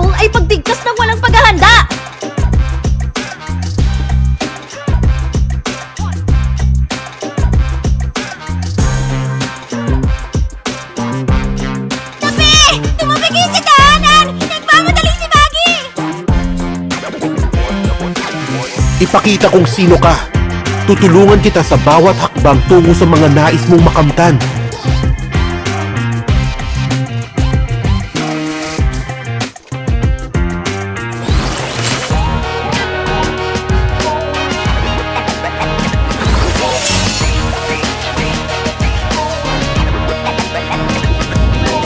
makipagtigkas ng walang paghahanda! Ipakita kung sino ka. Tutulungan kita sa bawat hakbang tungo sa mga nais mong makamtan.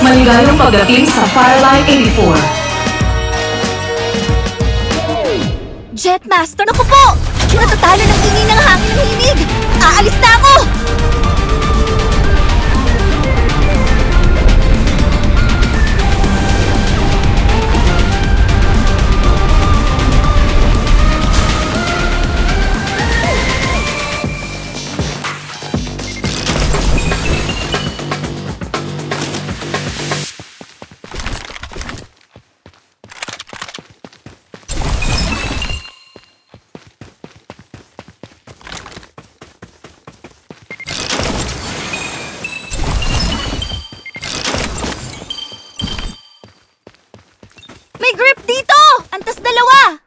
Maligayang pagdating sa Firelight 84. Jetmaster, naku po! Natatalo ng ingay ng hangin ng himig! Aalis na ako! May grip dito! Antas dalawa!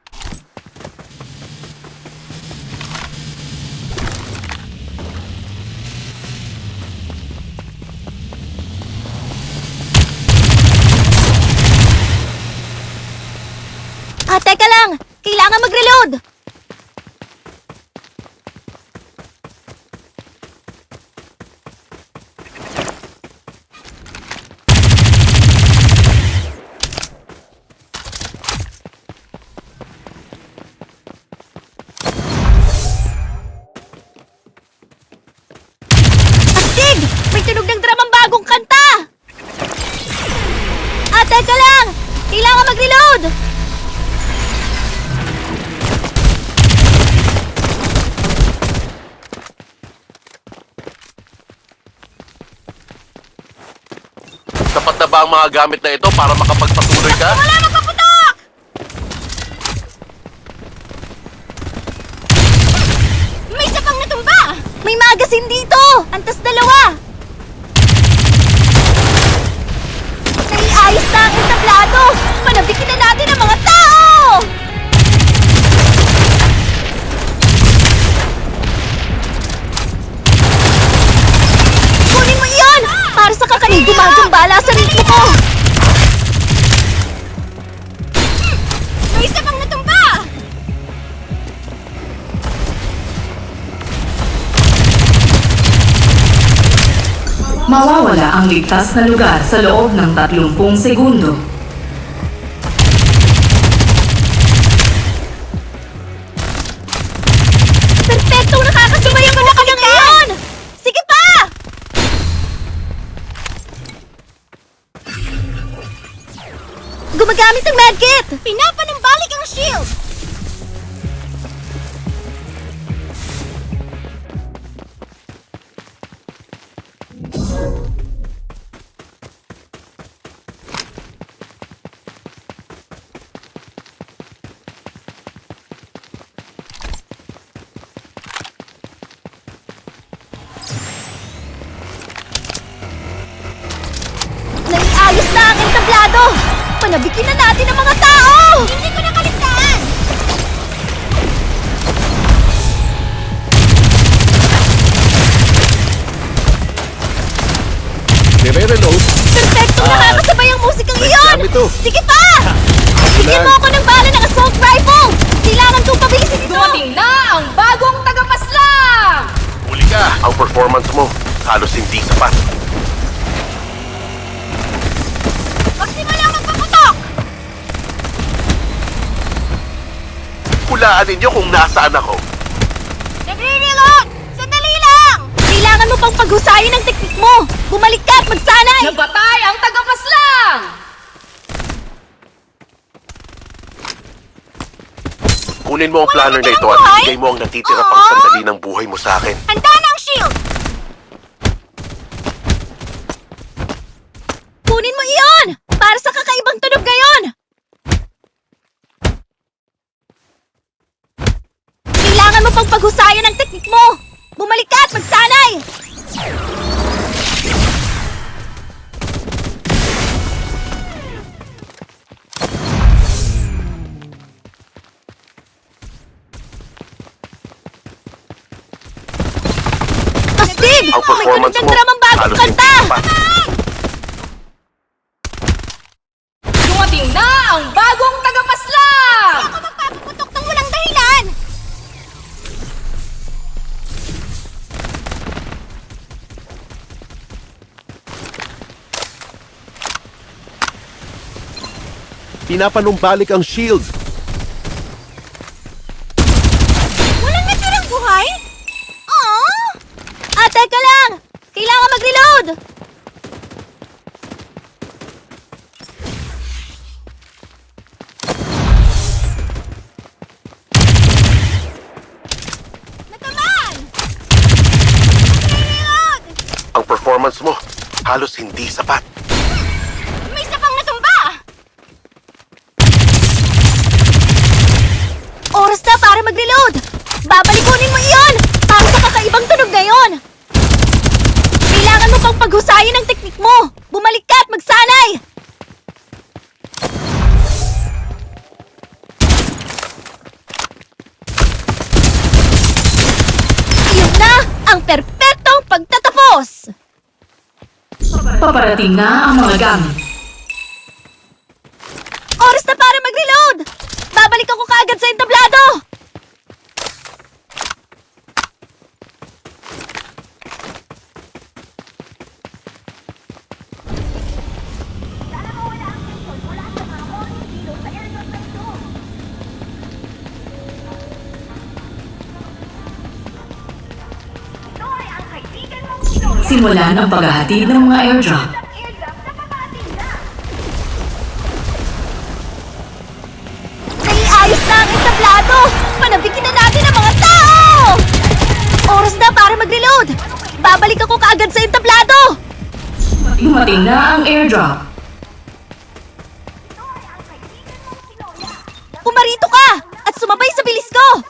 Sapat na ba ang mga gamit na ito para makapagpatuloy ka? Wala magpaputok! May isa natumba! May magasin dito! Antas dalawa! Naiayos na ang entablado! Panabikin na natin ang Mawawala ang ligtas na lugar sa loob ng 30 segundo. Perfectong nakakasabay ang mga ngayon! Sige pa! Gumagamit ng medkit! Pinapanumbalik ang shield! Entablado! Panabikin na natin ang mga tao! Hindi ko nakaligtaan! Nire-reload? Perfectong nakakasabay ang musikang iyon! Dami to. Sige pa! Bigyan mo ako ng bala ng assault rifle! Kailangan kong pabilisin ito! Dumating na ang bagong tagapaslang! Huli ka! Ang performance mo, halos hindi sapat. Magsimula magpaputok! Hulaan ninyo kung nasaan ako. Nagre-reload! Sandali lang! Kailangan mo pang paghusayin ang teknik mo! Bumalik ka at magsanay! Nabatay ang tagapaslang! Kunin mo ang planner na ito at buhay? ibigay mo ang natitira pang Oo. sandali ng buhay mo sa akin. Handa na ang shield! Kunin mo iyon! Para sa kakaibang tunog ngayon! mo pang paghusayan ang teknik mo! Bumalik ka at magsanay! Astig! Ang May mo, dramang bagong kanta! pa. Dumating na ang bagong tagapaslang! Ako magpapaputok ng walang dahilan! Pinapanumbalik ang shield. Walang natirang buhay? Aww! Ah, teka lang! Kailangan mag-reload! Mag-reload! Ang performance mo, halos hindi sapat. May isa pang natumba! Oras na para mag-reload! Babalikunin mo iyon! Para sa kakaibang tunog na iyon! Kailangan mo pang paghusayin ang teknik mo! Bumalik ka at magsanay! Iyon na ang perpektong pagtatapos! Paparating na ang mga gamit. Oras na para Simulan ang paghahatid ng mga airdrop. Naiayos na ang entablado! Panabikin na natin ang mga tao! Oras na para mag-reload! Babalik ako kaagad sa entablado! Dumating na ang airdrop. Pumarito ka! At sumabay sa bilis ko!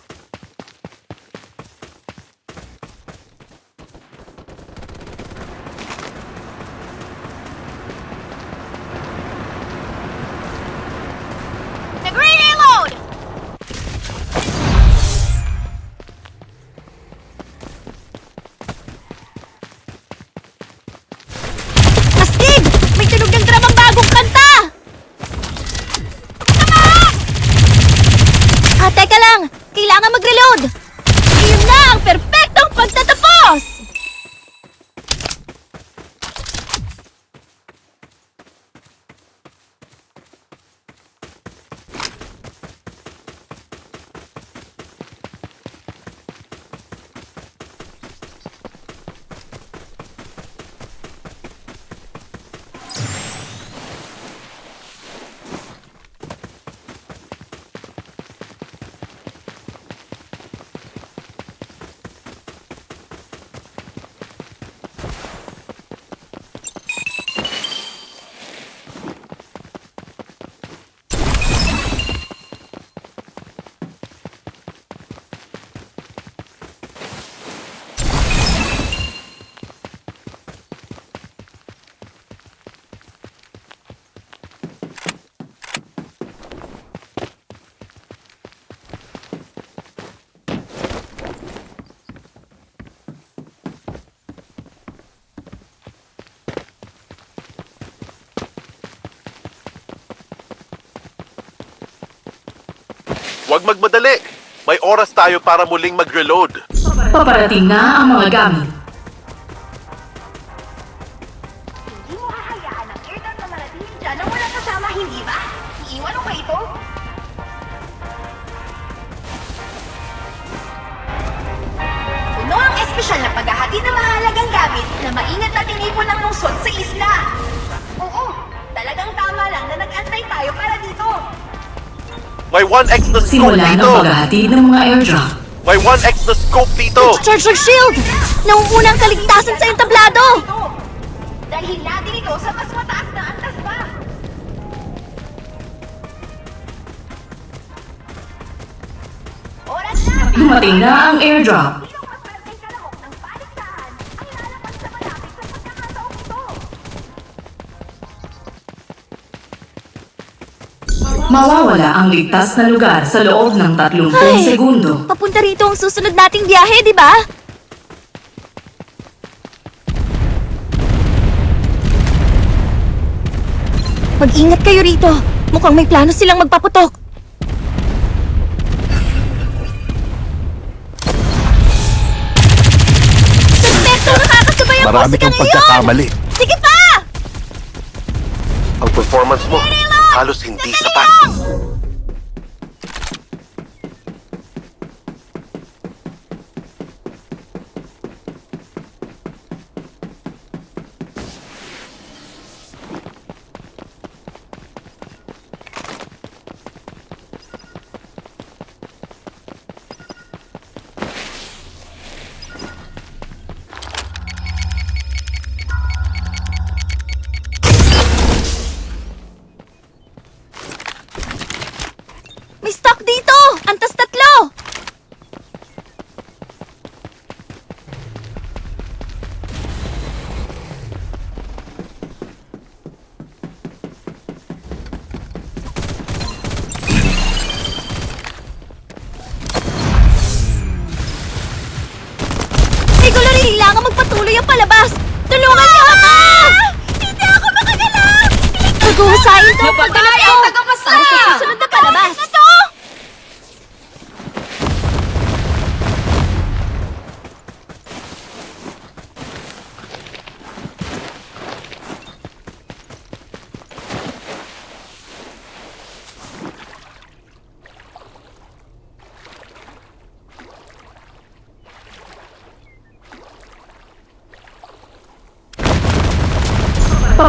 Huwag magmadali. May oras tayo para muling mag-reload. Paparating na ang mga gamit. Hindi mo hahayaan ang airdrop na dyan na walang kasama, hindi ba? Iiwan mo ba ito? Puno ang espesyal na paghahatid ng mahalagang gamit na maingat na tinipon ng lungsod sa isla. Oo, talagang tama lang na nag-antay tayo para dito. May 1x na scope dito. ang paghahatid ng mga airdrop. May 1x na scope dito. Charge your shield! Nauunang kaligtasan sa entablado! Dalhin natin ito sa mas mataas na antas pa. Oras na Dumating na ang airdrop. Mawawala ang ligtas na lugar sa loob ng 30 Ay! segundo. Papunta rito ang susunod nating biyahe, di ba? Mag-ingat kayo rito. Mukhang may plano silang magpaputok. Suspekto nakakasabay ang Marami musikang kang pagkakamali. Sige pa! Ang performance mo, halos hindi sapat. Ang palabas! Tulungan niyo ako! Hindi ako makagalaw! Pag-uusahin ko ang tagapasla! para sa susunod na palabas!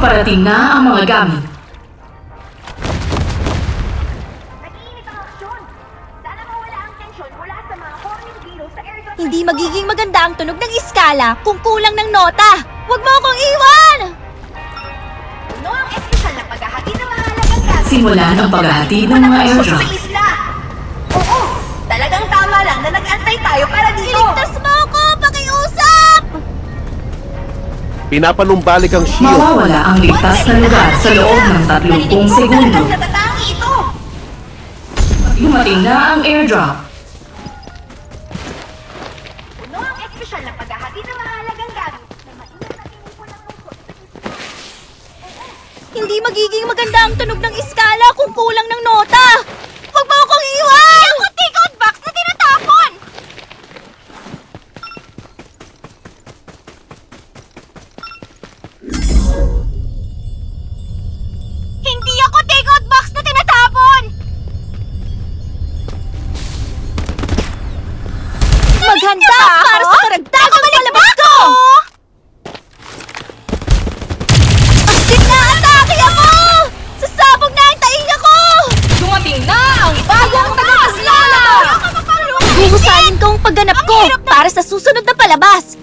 Paparating na ang mga gamit. Hindi magiging maganda ang tunog ng iskala kung kulang ng nota. Huwag mo akong iwan! Puno ang espesyal na paghahati ng mahalagang gamit. Simulan ang paghahatid ng mga airdrop. Sa isla. Oo, talagang tama lang na nag-antay tayo para dito. Iligtas mo ako! Pakiusap! Pinapanumbalik ang shield. Mawawala ang ligtas na lugar sa loob ng 30 segundo. Talagang natatangi ito. Dumating na ang airdrop. Puno ang espesyal na paghahati ng mahalagang gamit na maingat na tinipon ng sa isla. Hindi magiging maganda ang tunog ng iskala kung kulang ng nota. Huwag mo akong iwan! Pagganap ko para sa susunod na palabas.